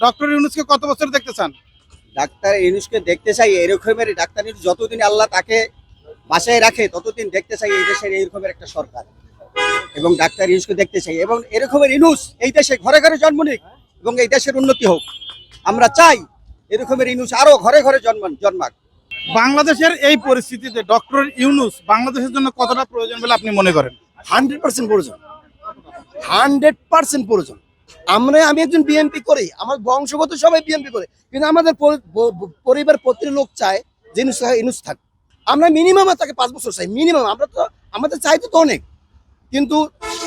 Doctor ইউনুসকে কত বছর দেখতে চান? ডাক্তার ইউনুসকে দেখতে চাই এরকমের ডাক্তার ইউনুস যতদিন আল্লাহ তাকে বাসায় রাখে ততদিন দেখতে চাই এই দেশের এইরকমের একটা সরকার। এবং ডাক্তার ইউনুসকে দেখতে চাই। এবং এরকমের ইনুস এই দেশে ঘরে ঘরে জন্ম নিক এবং এই দেশের উন্নতি হোক। আমরা চাই এরকমের ইনুস আরও ঘরে ঘরে জন্ম জন্মাক। বাংলাদেশের এই পরিস্থিতিতে ডক্টর ইউনুস বাংলাদেশের জন্য কতটা প্রয়োজন বলে আপনি মনে করেন? হান্ড্রেড পার্সেন্ট প্রয়োজন। হান্ড্রেড পার্সেন্ট প্রয়োজন। আমরা আমি একজন বিএনপি করি আমার বংশগত সবাই বিএনপি করে কিন্তু আমাদের পরিবার প্রতিটি লোক চায় যে ইনুস ইনুস থাক। আমরা মিনিমাম তাকে পাঁচ বছর চাই মিনিমাম আমরা তো আমাদের চাইতে তো অনেক। কিন্তু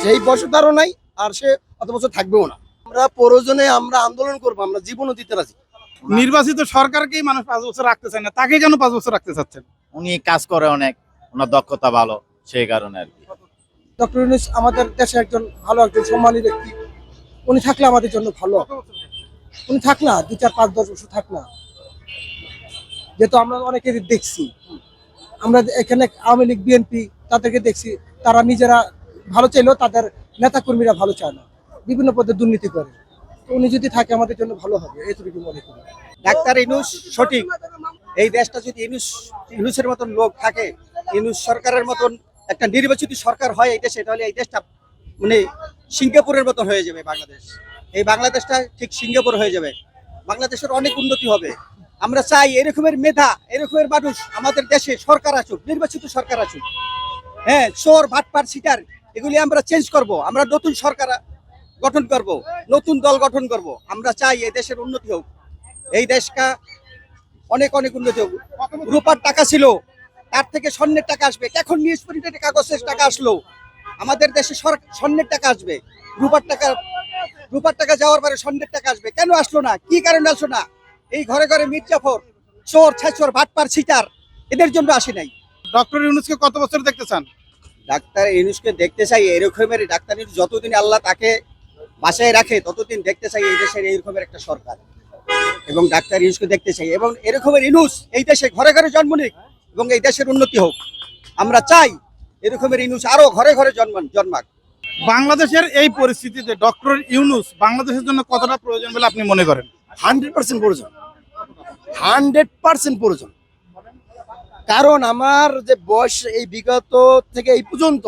সেই বয়স তারও নাই আর সে অত বছর থাকবেও না। আমরা প্রয়োজনে আমরা আন্দোলন করব আমরা জীবনও দিতে রাজি। নির্বাচিত সরকারকেই মানুষ পাঁচ বছর রাখতে চায় না তাকে কেন পাঁচ বছর রাখতে চাচ্ছেন? উনি কাজ করে অনেক ওনার দক্ষতা ভালো সেই কারণে আর কি। ডক্টর ইউনুস আমাদের দেশে একজন ভালো একজন সম্মানী ব্যক্তি। উনি থাকলে আমাদের জন্য ভালো। উনি থাক না, দু চার পাঁচ দশ বছর থাক না। যেহেতু আমরা অনেকেরই দেখছি, আমরা এখানে আওয়ামী লীগ, বিএনপি তাদেরকে দেখছি, তারা নিজেরা ভালো চাইলেও তাদের নেতাকর্মীরা ভালো চায় না, বিভিন্ন পদে দুর্নীতি করে। উনি যদি থাকে, আমাদের জন্য ভালো হবে এটুকু মনে করি। ডাক্তার ইনুস সঠিক। এই দেশটা যদি ইনুস, ইনুসের মতন লোক থাকে, ইনুস সরকারের মতন একটা নির্বাচিত সরকার হয় এই দেশে, তাহলে এই দেশটা মানে সিঙ্গাপুরের মতো হয়ে যাবে বাংলাদেশ। এই বাংলাদেশটা ঠিক সিঙ্গাপুর হয়ে যাবে। বাংলাদেশের অনেক উন্নতি হবে। আমরা চাই এরকমের মেধা, এরকমের মানুষ আমাদের দেশে সরকার আসুক, নির্বাচিত সরকার আসুক। হ্যাঁ চোর ভাটপার সিটার, এগুলি আমরা চেঞ্জ করব। আমরা নতুন সরকার গঠন করব, নতুন দল গঠন করব। আমরা চাই এই দেশের উন্নতি হোক। এই দেশটা অনেক অনেক উন্নতি হোক। রূপার টাকা ছিল, তার থেকে স্বর্ণের টাকা আসবে। এখন নিউজ প্রিন্টের কাগজের টাকা আসলো। আমাদের দেশে স্বর্ণের টাকা আসবে। রূপার টাকা রূপার টাকা যাওয়ার পরে স্বর্ণের টাকা আসবে। কেন আসলো না? কি কারণে আসলো না? এই ঘরে ঘরে মির্জাফর চোর ছাচোর ভাটপার ছিটার এদের জন্য আসে নাই। ডক্টর ইউনুসকে কত বছর দেখতে চান? ডাক্তার ইউনুসকে দেখতে চাই এরকমের ডাক্তার ইউনুস যতদিন আল্লাহ তাকে বাসায় রাখে ততদিন দেখতে চাই এই দেশের এইরকমের একটা সরকার। এবং ডাক্তার ইউনুসকে দেখতে চাই। এবং এরকমের ইনুস এই দেশে ঘরে ঘরে জন্ম নিক এবং এই দেশের উন্নতি হোক। আমরা চাই এরকমের ইনুস আরও ঘরে ঘরে জন্ম জন্মাক। বাংলাদেশের এই পরিস্থিতিতে ডক্টর ইউনুস বাংলাদেশের জন্য কতটা প্রয়োজন বলে আপনি মনে করেন? হান্ড্রেড পার্সেন্ট প্রয়োজন। হান্ড্রেড পার্সেন্ট প্রয়োজন। কারণ আমার যে বয়স এই বিগত থেকে এই পর্যন্ত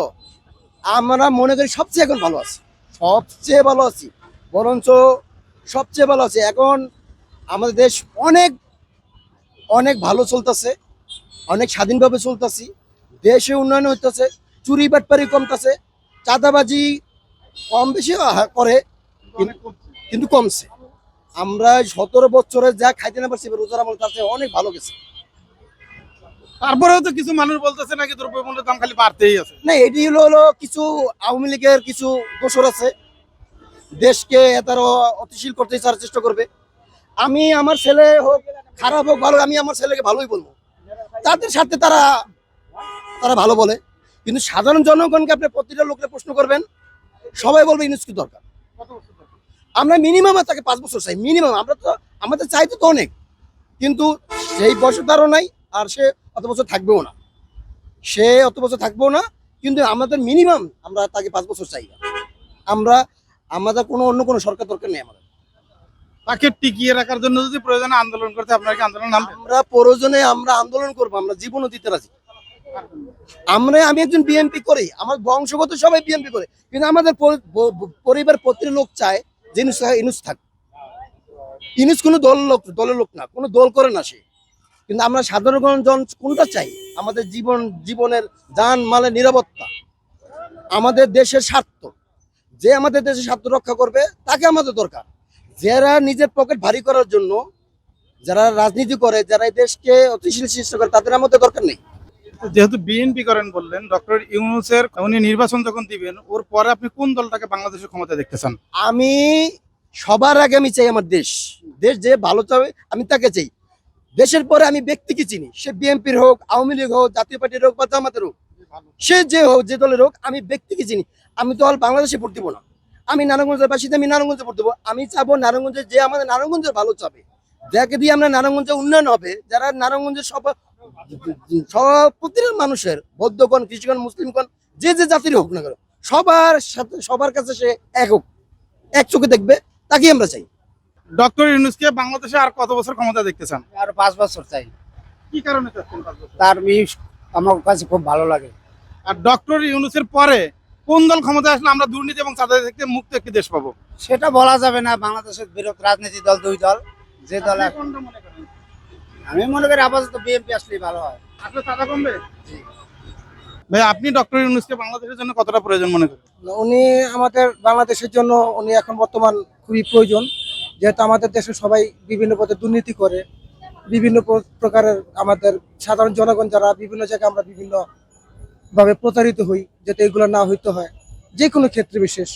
আমরা মনে করি সবচেয়ে এখন ভালো আছি। সবচেয়ে ভালো আছি। বরঞ্চ সবচেয়ে ভালো আছে। এখন আমাদের দেশ অনেক অনেক ভালো চলতেছে। অনেক স্বাধীনভাবে চলতেছি। দেশে উন্নয়ন হইতেছে চুরি বাটপারি কমতেছে চাঁদাবাজি কম বেশি করে কিন্তু- কিন্তু কমছে। আমরা সতেরো বছরে যা খাইতে না পারছি রোজার আমল তার অনেক ভালো গেছে। তারপরেও তো কিছু মানুষ বলতেছে নাকি দ্রব্যমূল্যের দাম খালি বাড়তেই আছে। না এটি হলো হলো কিছু আওয়ামী লীগের কিছু দোষর আছে। দেশকে তারা অতিশীল করতে চার চেষ্টা করবে। আমি আমার ছেলে হোক খারাপ হোক ভালো আমি আমার ছেলেকে ভালোই বলব। তাদের সাথে তারা তারা ভালো বলে। কিন্তু সাধারণ জনগণকে আপনি প্রতিটা লোককে প্রশ্ন করবেন সবাই বলবে ইউনুস দরকার? আমরা মিনিমাম তাকে পাঁচ বছর চাই মিনিমাম আমরা তো আমাদের চাইতে তো অনেক। কিন্তু সেই বয়স তারও নাই আর সে অত বছর থাকবেও না। সে অত বছর থাকবেও না কিন্তু আমাদের মিনিমাম আমরা তাকে পাঁচ বছর চাই। না আমরা আমাদের কোনো অন্য কোনো সরকার দরকার নেই আমাদের। তাকে টিকিয়ে রাখার জন্য যদি প্রয়োজনে আন্দোলন করতে আপনাকে আন্দোলন আমরা প্রয়োজনে আমরা আন্দোলন করব আমরা জীবনও দিতে রাজি। আমরা, আমি একজন বিএনপি করি, আমার বংশগত সবাই বিএনপি করে, কিন্তু আমাদের পরিবার প্রতিটি লোক চায় যে ইনুস থাক, ইনুস কোনো দল লোক, দলের লোক না, কোনো দল করে না সে। কিন্তু আমরা সাধারণ জন কোনটা চাই? আমাদের জীবন, জীবনের যান মালের নিরাপত্তা, আমাদের দেশের স্বার্থ। যে আমাদের দেশের স্বার্থ রক্ষা করবে, তাকে আমাদের দরকার। যারা নিজের পকেট ভারী করার জন্য, যারা রাজনীতি করে, যারা দেশকে অতিশীল সৃষ্টি করে, তাদের আমাদের দরকার নেই। যেহেতু বিএনপি করেন বললেন, ডক্টর ইউনুসের উনি নির্বাচন যখন দিবেন, ওর পরে আপনি কোন দলটাকে বাংলাদেশের ক্ষমতা দেখতে চান? আমি সবার আগে আমি চাই আমার দেশ। দেশ যে ভালো চাবে, আমি তাকে চাই। দেশের পরে আমি ব্যক্তিকে চিনি। সে বিএনপির হোক, আওয়ামী লীগ হোক, জাতীয় পার্টির হোক বা জামাতের হোক। সে যে হোক, যে দলের হোক, আমি ব্যক্তিকে চিনি। আমি তো আর বাংলাদেশে ভোট দিব না। আমি নারায়ণগঞ্জের বাসিন্দা, আমি নারায়ণগঞ্জে ভোট দেবো। আমি চাবো নারায়ণগঞ্জে যে আমাদের নারায়ণগঞ্জের ভালো চাবে। যাকে দিয়ে আমরা নারায়ণগঞ্জে উন্নয়ন হবে, যারা নারায়ণগঞ্জের সব সব প্রতিটা মানুষের বৌদ্ধগণ কৃষিগণ মুসলিমগণ যে যে জাতির হোক না কেন সবার সাথে সবার কাছে সে এক হোক। এক চোখে দেখবে তাকেই আমরা চাই। ডক্টর ইউনুসকে বাংলাদেশে আর কত বছর ক্ষমতা দেখতে চান? আর পাঁচ বছর চাই। কি কারণে? তার মিউজ আমার কাছে খুব ভালো লাগে। আর ডক্টর ইউনুসের পরে কোন দল ক্ষমতা আসলে আমরা দুর্নীতি এবং চাঁদা থেকে মুক্ত একটি দেশ পাবো? সেটা বলা যাবে না বাংলাদেশের বিরোধ রাজনীতি দল দুই দল যে দল কোনটা মনে করেন? আমি মনে করি আপাতত বিএনপি আসলেই ভালো হয়। আসলে চাঁদা কমবে? ভাই আপনি ডক্টর ইউনুসকে বাংলাদেশের জন্য কতটা প্রয়োজন মনে করেন? উনি আমাদের বাংলাদেশের জন্য উনি এখন বর্তমান খুবই প্রয়োজন। যেহেতু আমাদের দেশে সবাই বিভিন্ন পথে দুর্নীতি করে বিভিন্ন প্রকারের আমাদের সাধারণ জনগণ যারা বিভিন্ন জায়গায় আমরা বিভিন্ন ভাবে প্রতারিত হই যাতে এগুলো না হইতে হয়। যে কোনো ক্ষেত্রে বিশেষ।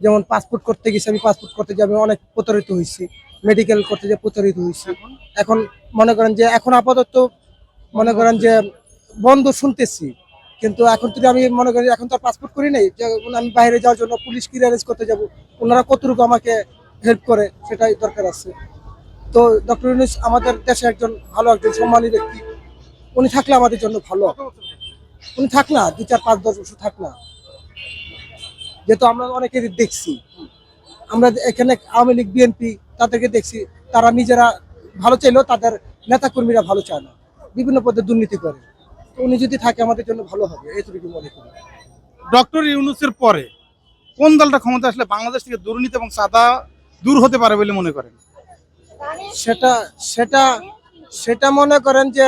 যেমন পাসপোর্ট করতে গেছি আমি পাসপোর্ট করতে গিয়ে আমি অনেক প্রতারিত হয়েছি। মেডিকেল করতে গিয়ে প্রতারিত হয়েছি। এখন মনে করেন যে, এখন আপাতত মনে করেন যে বন্ধ শুনতেছি। কিন্তু এখন যদি আমি মনে করি, এখন তো আর পাসপোর্ট করি নাই, যে আমি বাইরে যাওয়ার জন্য পুলিশ কি ক্লিয়ারেন্স করতে যাব, ওনারা কতটুকু আমাকে হেল্প করে, সেটাই দরকার আছে। তো ডক্টর ইউনুস, আমাদের দেশে একজন ভালো একজন সম্মানী ব্যক্তি, উনি থাকলে আমাদের জন্য ভালো। উনি থাক না দু চার পাঁচ দশ বছর থাক না। যেহেতু আমরা অনেকেরই দেখছি। আমরা এখানে আওয়ামী লীগ, বিএনপি তাদেরকে দেখছি তারা নিজেরা ভালো চাইলেও তাদের নেতাকর্মীরা ভালো চায় না। বিভিন্ন পদে দুর্নীতি করে। তো উনি যদি থাকে আমাদের জন্য ভালো হবে এইটুকু মনে করি। ডক্টর ইউনুসের পরে কোন দলটা ক্ষমতা আসলে বাংলাদেশ থেকে দুর্নীতি এবং সাদা দূর হতে পারে বলে মনে করেন? সেটা সেটা সেটা মনে করেন যে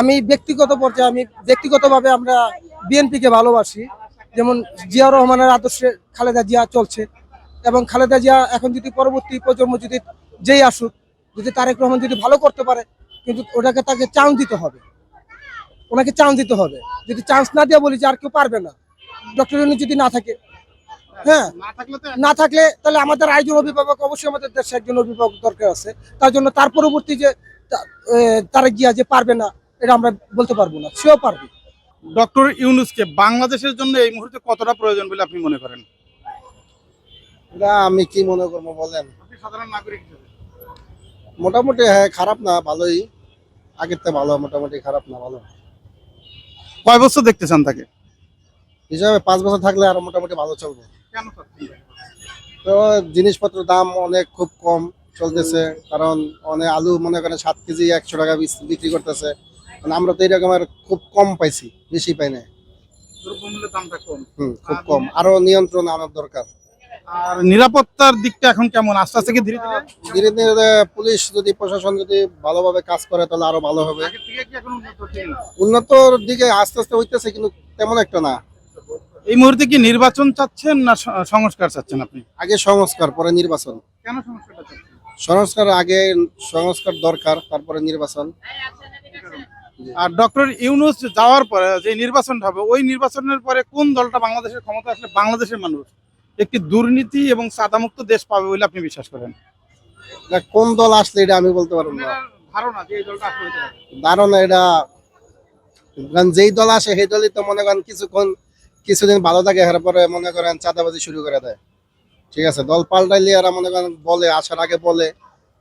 আমি ব্যক্তিগত পর্যায়ে আমি ব্যক্তিগতভাবে আমরা বিএনপিকে ভালোবাসি। যেমন জিয়া রহমানের আদর্শে খালেদা জিয়া চলছে। এবং খালেদা জিয়া এখন যদি পরবর্তী প্রজন্ম যদি যেই আসুক যদি তারেক রহমান যদি ভালো করতে পারে কিন্তু ওটাকে তাকে চান্স দিতে হবে। ওনাকে চান্স দিতে হবে। যদি চান্স না দিয়ে বলি যে আর কেউ পারবে না। ডক্টর ইউনুস যদি না থাকে হ্যাঁ না থাকলে না থাকলে তাহলে আমাদের আয়োজন অভিভাবক অবশ্যই আমাদের দেশে একজন অভিভাবক দরকার আছে। তার জন্য তার পরবর্তী যে তা- এ, তারেক জিয়া যে পারবে না এটা আমরা বলতে পারব না। সেও পারবে। ডক্টর ইউনুসকে বাংলাদেশের জন্য এই মুহূর্তে কতটা প্রয়োজন বলে আপনি মনে করেন? এটা আমি কি মনে করব বলেন? আপনি সাধারণ নাগরিক হিসেবে। মোটামুটি হ্যাঁ খারাপ না ভালোই। আগের থেকে ভালো মোটামুটি খারাপ না ভালো। কয় বছর দেখতে চান তাকে? হিসাবে পাঁচ বছর থাকলে আরও মোটামুটি ভালো চলবে। কেন তো জিনিসপত্র দাম অনেক খুব কম চলতেছে। কারণ অনেক আলু মনে করেন সাত কেজি একশো টাকা বিক্রি করতেছে। মানে আমরা তো এরকম আর খুব কম পাইছি বেশি পাই না দ্রব্যমূল্যের দামটা কম। হুম খুব কম। আরও নিয়ন্ত্রণ আনার দরকার। আর নিরাপত্তার দিকটা এখন কেমন? আস্তে আস্তে কি ধীরে ধীরে? ধীরে ধীরে পুলিশ যদি প্রশাসন যদি ভালোভাবে কাজ করে তাহলে আরও ভালো হবে। উন্নতর দিকে আস্তে আস্তে হইতেছে কিন্তু তেমন একটা না। এই মুহূর্তে কি নির্বাচন চাচ্ছেন না সংস্কার চাচ্ছেন আপনি? আগে সংস্কার পরে নির্বাচন। কেন সংস্কারটা সংস্কার আগে সংস্কার দরকার তারপরে নির্বাচন। আর ডক্টর ইউনুস যাওয়ার পরে যে নির্বাচনটা হবে ওই নির্বাচনের পরে কোন দলটা বাংলাদেশের ক্ষমতা আসলে বাংলাদেশের মানুষ? একটি দুর্নীতি এবং সাদামুক্ত দেশ পাবে বলে আপনি বিশ্বাস করেন? কোন দল আসলে এটা আমি বলতে পারব না। ধারণা যে দলটা এটা কারণ যেই দল আসে সেই দলই তো মনে করেন কিছুক্ষণ কিছুদিন ভালো থাকে এর পরে মনে করেন চাঁদাবাজি শুরু করে দেয়। ঠিক আছে দল পাল্টাইলে এরা মনে করেন বলে আসার আগে বলে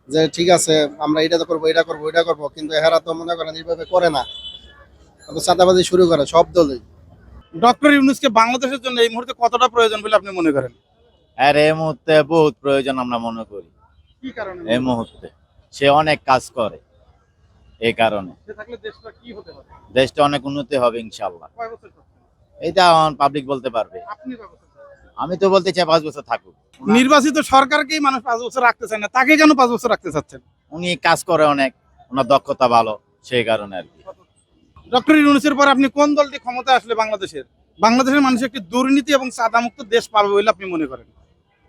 যে ঠিক আছে আমরা এটা তো করব এটা করব এটা করব। কিন্তু এরা তো মনে করেন এইভাবে করে না। তো চাঁদাবাজি শুরু করে সব দলই। ডক্টর ইউনুসকে বাংলাদেশের জন্য এই মুহূর্তে কতটা প্রয়োজন বলে আপনি মনে করেন? আর এই মুহূর্তে বহুত প্রয়োজন আমরা মনে করি। কি কারণে? এই মুহূর্তে। সে অনেক কাজ করে এই কারণে। সে থাকলে দেশটা কি হতে পারে? দেশটা অনেক উন্নতি হবে ইনশাল্লাহ কয় বছর চাচ্ছেন? এটা পাবলিক বলতে পারবে? আমি তো বলতে চাই পাঁচ বছর থাকুক। নির্বাচিত সরকারকেই মানুষ পাঁচ বছর রাখতে চায় না। তাকে কেন পাঁচ বছর রাখতে চাচ্ছেন? উনি কাজ করে অনেক ওনার দক্ষতা ভালো সেই কারণে আর কি। ডক্টর ইউনুসের পর আপনি কোন দলটি ক্ষমতা আসলে বাংলাদেশের? বাংলাদেশের মানুষ একটি দুর্নীতি এবং সাদামুক্ত দেশ পাবে বলে আপনি মনে করেন?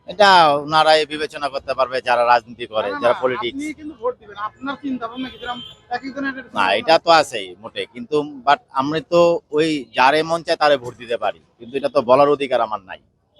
এটা ওনারাই বিবেচনা করতে পারবে যারা রাজনীতি করে যারা পলিটিক্স না এটা তো আছেই মোটে কিন্তু বাট আমরা তো ওই যারে মন চায় তারে ভোট দিতে পারি কিন্তু এটা তো বলার অধিকার আমার নাই।